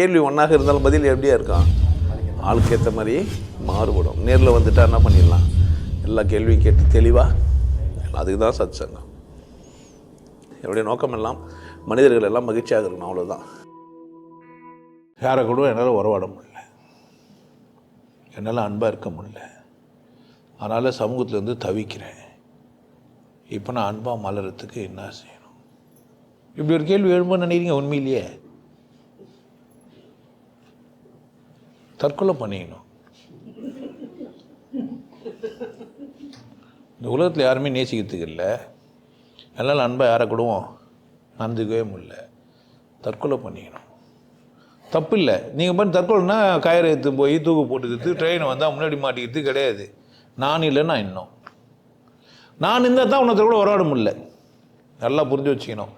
கேள்வி ஒன்றாக இருந்தாலும் பதில் எப்படியா இருக்கான் ஆளுக்கு ஏற்ற மாதிரி மாறுபடும். நேரில் வந்துட்டா என்ன பண்ணிடலாம்? எல்லா கேள்வியும் கேட்டு தெளிவாக அதுக்கு தான் சத் சங்கம் என்னுடைய நோக்கம் எல்லாம் மனிதர்கள் எல்லாம் மகிழ்ச்சியாக இருக்கணும் அவ்வளோதான் யாரை கூட என்னால் உறவாட முடியல. என்னால் அன்பாக இருக்க முடியல. அதனால் சமூகத்திலேருந்து தவிக்கிறேன். இப்போ நான் அன்பாக மலரத்துக்கு என்ன செய்யணும்? இப்படி ஒரு கேள்வி எழும்ப நினைக்கிறீங்க உண்மையிலேயே? தற்கொலை பண்ணிக்கணும். இந்த உலகத்தில் யாருமே நேசிக்கிறதுக்கு இல்லை. அதனால் அன்பை யாரை கூடவும்? நடந்துக்கவே முடியல. தற்கொலை பண்ணிக்கணும். தப்பு இல்லை. நீங்கள் பண்ணி தற்கொலைன்னா கயிறு எடுத்து போய் தூக்கு போட்டுக்கிறது ட்ரெயினை வந்தால் முன்னாடி மாட்டிக்கிறது கிடையாது. நான் இல்லைன்னா இன்னும். நான் இருந்தால் தான் உன்னை கூட உறவாட முடியல. நல்லா புரிஞ்சு வச்சுக்கணும்.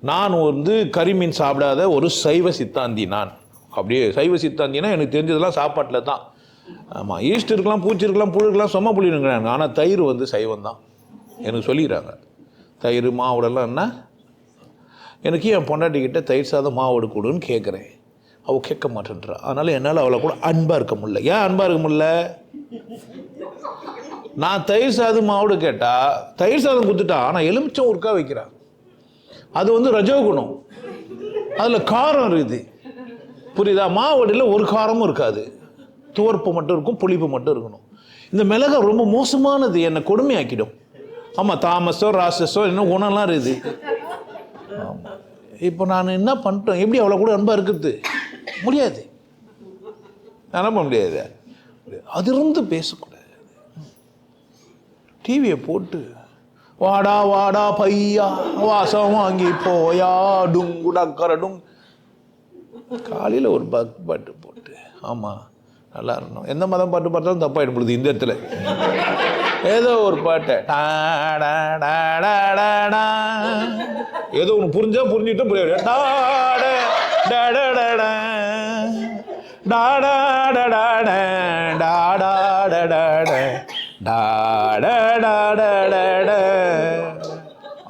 நான் வந்து கரிமீன் சாப்பிடாத ஒரு சைவ சித்தாந்தி நான். அப்படியே சைவ சித்தாந்தினா எனக்கு தெரிஞ்சதெல்லாம் சாப்பாட்டில் தான். ஆமாம் ஈஸ்ட் இருக்கலாம் பூச்சி இருக்கலாம் புழு இருக்கலாம் சொம்ம புளி ஆனால் தயிர் வந்து சைவம் தான் எனக்கு சொல்லிடுறாங்க. தயிர் மாவுடெல்லாம் என்ன? எனக்கு என் பொண்டாட்டிக்கிட்ட தயிர் சாதம் மாவோடு கொடுன்னு கேட்குறேன் அவள் கேட்க மாட்டேன்றா. அதனால் என்னால் அவளை கூட அன்பாக இருக்க முடியல. ஏன் அன்பாக இருக்க முடியல? நான் தயிர் சாதம் மாவோடு கேட்டால் தயிர் சாதம் கொடுத்துட்டா ஆனால் எலுமிச்சம் உருக்கா வைக்கிறான் அது வந்து ரஜோகுணம். அதில் காரம் இருக்குது. புரியுதா? மாவடியில் ஒரு காரமும் இருக்காது. துவர்ப்பு மட்டும் இருக்கும் புளிப்பு மட்டும் இருக்கணும். இந்த மிளகா ரொம்ப மோசமானது என்னை கொடுமையாக்கிடும். ஆமாம் தாமஸோ ராசஸோ என்ன குணம்லாம் இருக்குது. ஆமாம் இப்போ நான் என்ன பண்ணிட்டோம் எப்படி அவ்வளோ கூட அன்பாக இருக்கிறது முடியாது. நான் நம்ப முடியாது? அதிலிருந்து பேசக்கூடாது. டிவியை போட்டு வாடா வாடா பையா வாசம் வாங்கி போயா டுங்குடா டக்கர காலையில் ஒரு பக் பாட்டு போட்டு ஆமாம் நல்லா இருக்கணும் எந்த மதம் பாட்டு பார்த்தாலும் தப்பாயிடும் பொழுது இந்த இடத்துல ஏதோ ஒரு பாட்டை ஏதோ ஒன்று புரிஞ்சா புரிஞ்சுட்டு புரியாது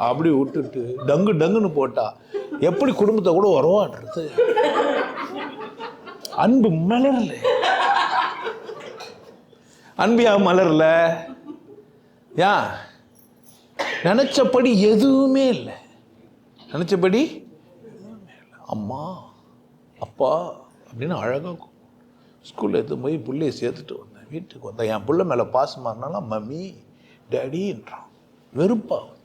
அப்படி விட்டுட்டு டங்கு டங்குன்னு போட்டா எப்படி குடும்பத்தை கூட உறவாடுறது? அன்பு மலரல. அன்பியா மலரல? யா நினச்சபடி எதுவுமே இல்லை. நினச்சபடி எதுவுமே இல்லை. அம்மா அப்பா அப்படின்னு அழகாக ஸ்கூலில் எடுத்து போய் பிள்ளையை சேர்த்துட்டு வந்தேன். வீட்டுக்கு வந்தேன். என் பிள்ளை மேலே பாசமாக இருந்தாலும் மம்மி டேடின்றான். வெறுப்பாகும்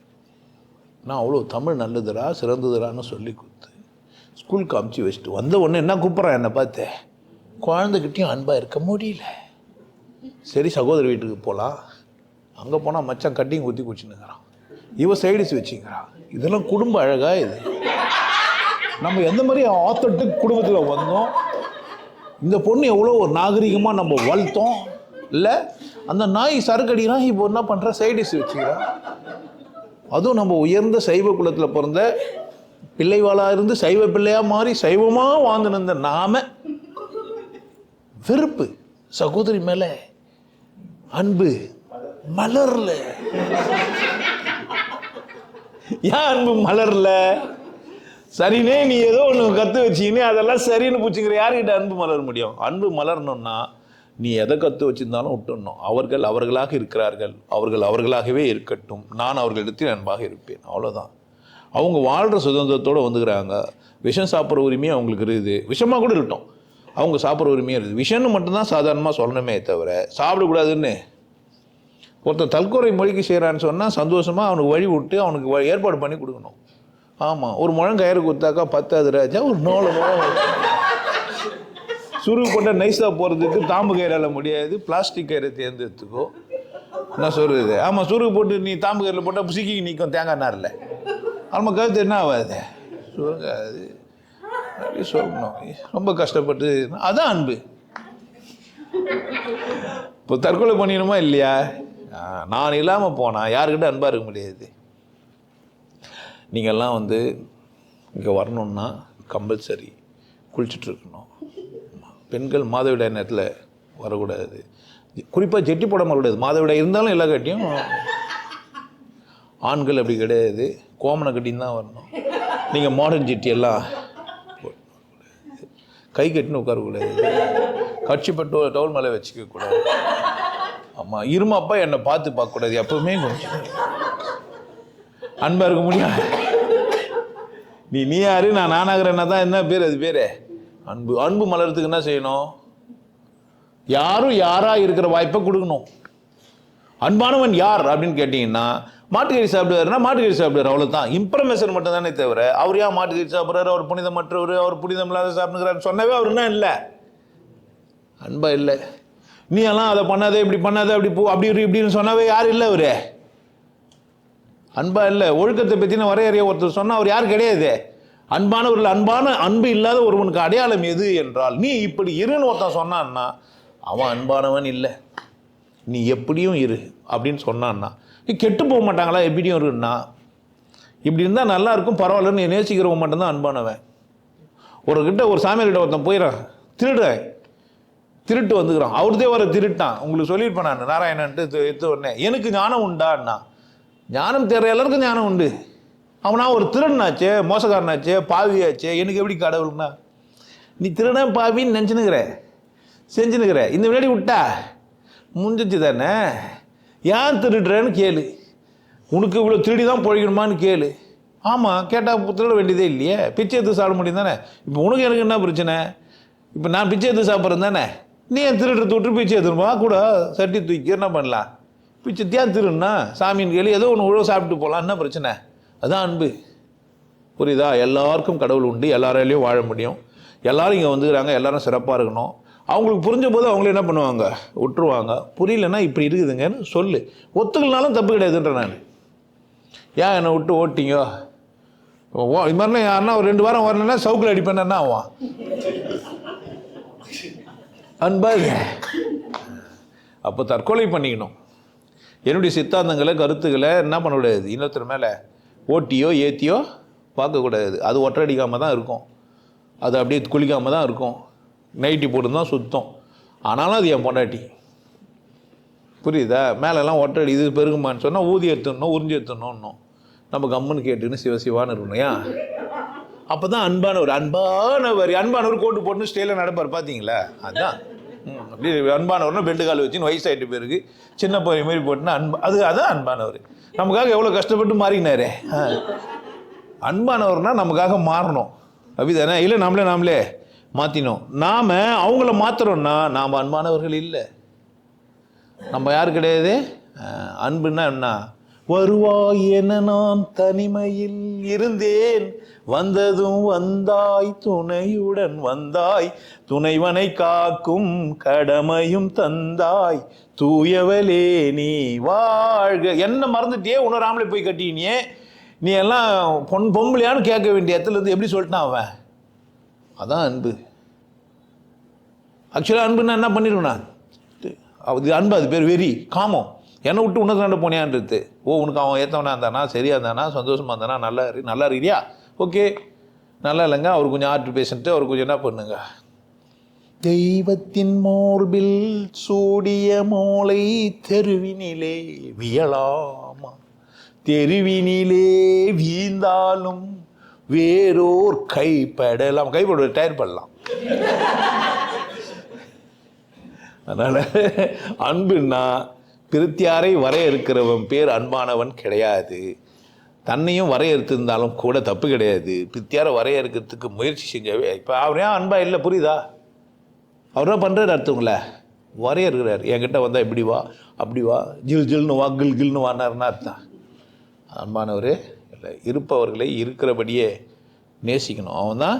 நான் அவ்வளோ தமிழ் நல்லதுடா சிறந்ததுடான்னு சொல்லி கொடுத்து ஸ்கூலுக்கு அமுச்சு வச்சுட்டு வந்த உடனே என்ன கூப்பிட்றான் என்னை பார்த்து? குழந்தைகிட்டையும் அன்பாக இருக்க முடியல. சரி சகோதரி வீட்டுக்கு போகலாம் அங்கே போனால் மச்சான் கட்டிங் ஊற்றி குச்சினுங்கிறான் இவன் சைடிஸ் வச்சுக்கிறான் இதெல்லாம் குடும்ப அழகாக இது. நம்ம எந்த மாதிரி ஆத்தட்டு குடும்பத்தில் வந்தோம்? இந்த பொண்ணு எவ்வளோ ஒரு நாகரிகமாக நம்ம வளர்த்தோம்? இல்லை அந்த நாய் சரக்கடினா இப்போ என்ன பண்ணுறா சைடிஸ் வச்சுக்கிறான். அதுவும் நம்ம உயர்ந்த சைவ குலத்தில் பிறந்த பிள்ளைவாளாக இருந்து சைவ பிள்ளையாக மாறி சைவமாக வாழ்ந்துருந்த நாம வெறுப்பு. சகோதரி மேலே அன்பு மலர்ல. ஏன் அன்பு மலர்ல? சரினே நீ ஏதோ ஒன்று கற்று வச்சிக்கினே அதெல்லாம் சரின்னு பூச்சிக்கிற யார்கிட்ட அன்பு மலர முடியும்? அன்பு மலரணும்னா நீ எதை கற்று வச்சிருந்தாலும் விட்டுடணும். அவர்கள் அவர்களாக இருக்கிறார்கள். அவர்கள் அவர்களாகவே இருக்கட்டும். நான் அவர்களிடத்தில் அன்பாக இருப்பேன். அவ்வளோதான் அவங்க வாழ்கிற சுதந்திரத்தோடு வந்துக்கிறாங்க. விஷம் சாப்பிட்ற உரிமையே அவங்களுக்கு இருக்குது. விஷமாக கூட இருக்கட்டும். அவங்க சாப்பிட்ற உரிமையும் இருக்குது. விஷம்னு மட்டும்தான் சாதாரணமாக சொல்லணுமே தவிர சாப்பிடக்கூடாதுன்னு. ஒருத்தன் தற்கொலை மொழிக்கு செய்கிறான்னு சொன்னால் சந்தோஷமாக அவனுக்கு வழி விட்டு அவனுக்கு ஏற்பாடு பண்ணி கொடுக்கணும். ஆமாம் ஒரு முழம் கயிறு கொடுத்தாக்கா பத்தாது ராஜா. ஒரு நோலை முழம் சுருகு போட்டால் நைஸாக போகிறதுக்கு தாம்பு கயிறால் முடியாது பிளாஸ்டிக் கயிறை தேர்ந்தெடுத்துக்கோ. நான் சொல்கிறது ஆமாம் சுருக்கு போட்டு நீ தாம்பு கயிறில் போட்டால் சிக்கி நிற்கும் தேங்காய் நாரில். ஆமாம் கருத்து என்ன ஆகாது சுருங்காது. அப்படி சொல்லணும் ரொம்ப கஷ்டப்பட்டு அதான் அன்பு. இப்போ தற்கொலை பண்ணிடணுமா இல்லையா? நான் இல்லாமல் போனால் யாருக்கிட்ட அன்பாக இருக்க முடியாது? நீங்கள்லாம் வந்து இங்கே வரணுன்னா கம்பல்சரி குளிச்சுட்ருக்கணும் பெண்கள் மாதவிடாய் நேரத்தில் வரக்கூடாது. குறிப்பாக ஜெட்டி போடாமல் வரக்கூடாது. மாதவிடாய் இருந்தாலும் எல்லா கட்டியும் ஆண்கள் அப்படி கிடையாது. கோமனை கட்டின்னு தான் வரணும். நீங்கள் மாடர்ன் ஜெட்டி எல்லாம் கை கட்டின்னு உட்காரக்கூடாது. கட்சி பட்டு டவுல் மேலே வச்சுக்க கூடாது. ஆமாம் இருமாப்பா என்னை பார்த்து பார்க்கக்கூடாது. எப்பவுமே கொஞ்சம் அன்பாக இருக்க முடியும் நீ நீ யாரு? நான் நானாகிறேன்னா தான் என்ன பேர்? அது பேர்? அன்பு அன்பு மலர்றதுக்கு என்ன செய்யணும்? யாரும் யாராக இருக்கிற வாய்ப்பை கொடுக்கணும். அன்பானவன் யார் அப்படின்னு கேட்டிங்கன்னா மாட்டுக்கறி சாப்பிடுவாருன்னா மாட்டுக்கறி சாப்பிடுவார் அவ்வளோதான் இம்ப்ரமேஷன் மட்டும் தானே தவிர அவர் ஏன் மாட்டுக்கறி சாப்பிட்றாரு? அவர் புனிதமற்றவர் அவர் புனிதம் இல்லாத சாப்பிடுங்கிறாரு சொன்னவே அவர் என்ன இல்லை. அன்பா இல்லை. நீ எல்லாம் அதை பண்ணாதே இப்படி பண்ணாதே அப்படி போ அப்படி இப்படின்னு சொன்னாவே யார் இல்லை அவர்? அன்பா இல்லை. ஒழுக்கத்தை பற்றின வரையறைய ஒருத்தர் சொன்னால் அவர் யார் கிடையாது? அன்பானவர்கள் அன்பான அன்பு இல்லாத ஒருவனுக்கு அடையாளம் எது என்றால் நீ இப்படி இருன்னு ஒருத்தன் சொன்னான்னா அவன் அன்பானவன் இல்லை. நீ எப்படியும் இரு அப்படின்னு சொன்னான்னா நீ கெட்டு போக மாட்டாங்களா எப்படியும் இருன்னா? இப்படி இருந்தால் நல்லா இருக்கும் பரவாயில்லன்னு நீ நேசிக்கிறவன் மட்டும்தான் அன்பானவன். ஒரு கிட்ட ஒரு சாமியார்கிட்ட ஒருத்தன் போயிடறான் திருடுறேன் திருட்டு வந்துக்கிறான். அவர்தே வர திருட்டான். உங்களுக்கு சொல்லியிருப்பேன் நான் நாராயணன்ட்டு எடுத்து உடனே எனக்கு ஞானம் உண்டான்னா? ஞானம் தேர்ற எல்லாருக்கும் ஞானம் உண்டு. அவனா ஒரு திருடனாச்சு மோசக்காரனாச்சே பாவியாச்சே எனக்கு எப்படி கடவுள்னா? நீ திருடன் பாவின்னு நினச்சினுக்கிற. செஞ்சுனுக்கிற. இந்த முன்னாடி விட்டா? முடிஞ்சிச்சு தானே? ஏன் திருடுறேன்னு கேளு. உனக்கு இவ்வளோ திருடி தான் பொழிக்கணுமான்னு கேளு. ஆமாம் கேட்டால் திருட வேண்டியதே இல்லையே. பிச்சை எடுத்து சாப்பிட முடியும் தானே? இப்போ உனக்கு எனக்கு என்ன பிரச்சனை? இப்போ நான் பிச்சை எடுத்து சாப்பிட்றேன் தானே? நீ என் திருடுறது விட்டு பிச்சை எடுத்துருமா கூட சட்டி தூக்கி என்ன பண்ணலாம்? பிச்சை தியான் திருடுனா? சாமின்னு கேளு ஏதோ ஒன்று உழவு சாப்பிட்டு போகலாம். என்ன பிரச்சனை? அதுதான் அன்பு. புரியுதா? எல்லாருக்கும் கடவுள் உண்டு. எல்லாராலையும் வாழ முடியும். எல்லாரும் இங்கே வந்துக்கிறாங்க. எல்லாரும் சிறப்பாக இருக்கணும். அவங்களுக்கு புரிஞ்ச போது அவங்களே என்ன பண்ணுவாங்க? விட்டுருவாங்க புரியலன்னா இப்படி இருக்குதுங்கன்னு சொல்லு. ஒத்துக்கலனாலும் தப்பு கிடையாதுன்ற நான். ஏன் என்னை விட்டு ஓட்டிங்க? ஓ இது மாதிரிலாம் யாருன்னா ஒரு ரெண்டு வாரம் வரலன்னா சவுக்கில் அடிப்பேன்னா ஆவான்? அன்பா அப்போ தற்கொலை பண்ணிக்கணும். என்னுடைய சித்தாந்தங்களை கருத்துக்களை என்ன பண்ணக்கூடாது இன்னொருத்தர் மேலே ஓட்டியோ ஏற்றியோ பார்க்கக்கூடாது. அது ஒற்றடிக்காமல் தான் இருக்கும். அது அப்படியே குளிக்காமல் தான் இருக்கும். நைட்டி போட்டு தான் சுத்தம். ஆனாலும் அது என் பொண்டாட்டி. புரியுதா? மேலெல்லாம் ஒற்றடி இது பெருகுமான்னு சொன்னால் ஊதி எடுத்துடணும் உறிஞ்சி எடுத்துடணும் நம்ம கம்முன்னு கேட்டுன்னு சிவசிவான்னு இருக்கணும். ஏன்? அப்போ தான் அன்பானவர் அன்பானவர் அன்பானவர் கோட்டு போட்டுன்னு ஸ்டேல நடப்பார். பார்த்தீங்களா அதுதான் அப்படி அன்பானவர்னா பெண்டு கால் வச்சுன்னு வயசாயிட்டு பேருக்கு சின்ன பையன் மாரி போட்டுனா அன்பு அது அதான் அன்பானவர். நமக்காக எவ்வளோ கஷ்டப்பட்டு மாறினாரே ஆ. அன்பானவர்னா நமக்காக மாறணும். அப்படிதானே இல்லை நம்மளே நாமளே மாற்றினோம் நாம் அவங்கள மாத்துறோம்னா நாம் அன்பானவர்கள் இல்லை. நம்ம யார் கிடையாது? அன்புன்னா என்ன? வருவாய் என நான் தனிமையில் இருந்தேன். வந்ததும் வந்தாய் துணையுடன் வந்தாய். துணைவனை காக்கும் கடமையும் தந்தாய். தூயவலே நீ வாழ்க. என்ன மறந்துட்டியே உணராமலே ஆம்பளை போய் கட்டினியே நீ. எல்லாம் பொன் பொம்பளையான்னு கேட்க வேண்டிய இடத்துல இருந்து எப்படி சொல்லிட்டான் அவன்? அதான் அன்பு. ஆக்சுவலாக அன்புன்னா என்ன பண்ணிடுவேன் நான்? அது அன்பு அது பேர் வெறி காமம். என்னை விட்டு உன்னத சண்டை போனியான்றது. ஓ உனக்கு அவன் ஏற்றவனா இருந்தானா? சரியா இருந்தானா? சந்தோஷமா இருந்தானா? நல்லா இரு நல்லா இருக்கியா ஓகே. நல்லா இல்லைங்க. அவர் கொஞ்சம் ஆர்ட் பேசிட்டு அவர் கொஞ்சம் என்ன பண்ணுங்க. தெய்வத்தின் மார்பில் சூடிய மோளை தெருவினிலே வியலாமா? தெருவினிலே வீழ்ந்தாலும் வேறோர் கைப்படலாம். கைப்பட டயர் பண்ணலாம் அதனால் அன்புன்னா பிரித்தியாரை வரையறுக்கிறவன் பேர் அன்பானவன் கிடையாது. தன்னையும் வரையறுத்திருந்தாலும் கூட தப்பு கிடையாது. பிரித்தியாரை வரையறுக்கிறதுக்கு முயற்சி செஞ்சவே இப்போ அவர் ஏன் அன்பா இல்லை புரியுதா? அவர் என்ன பண்ணுறாரு அடுத்தவங்கள வரையறுக்கிறார். என்கிட்ட வந்தால் இப்படி வா அப்படி வா ஜில் ஜில்னு வா கில் கில்னு வானார்னா அர்த்தம். அன்பானவர் இல்லை இருப்பவர்களை இருக்கிறபடியே நேசிக்கணும். அவன் தான்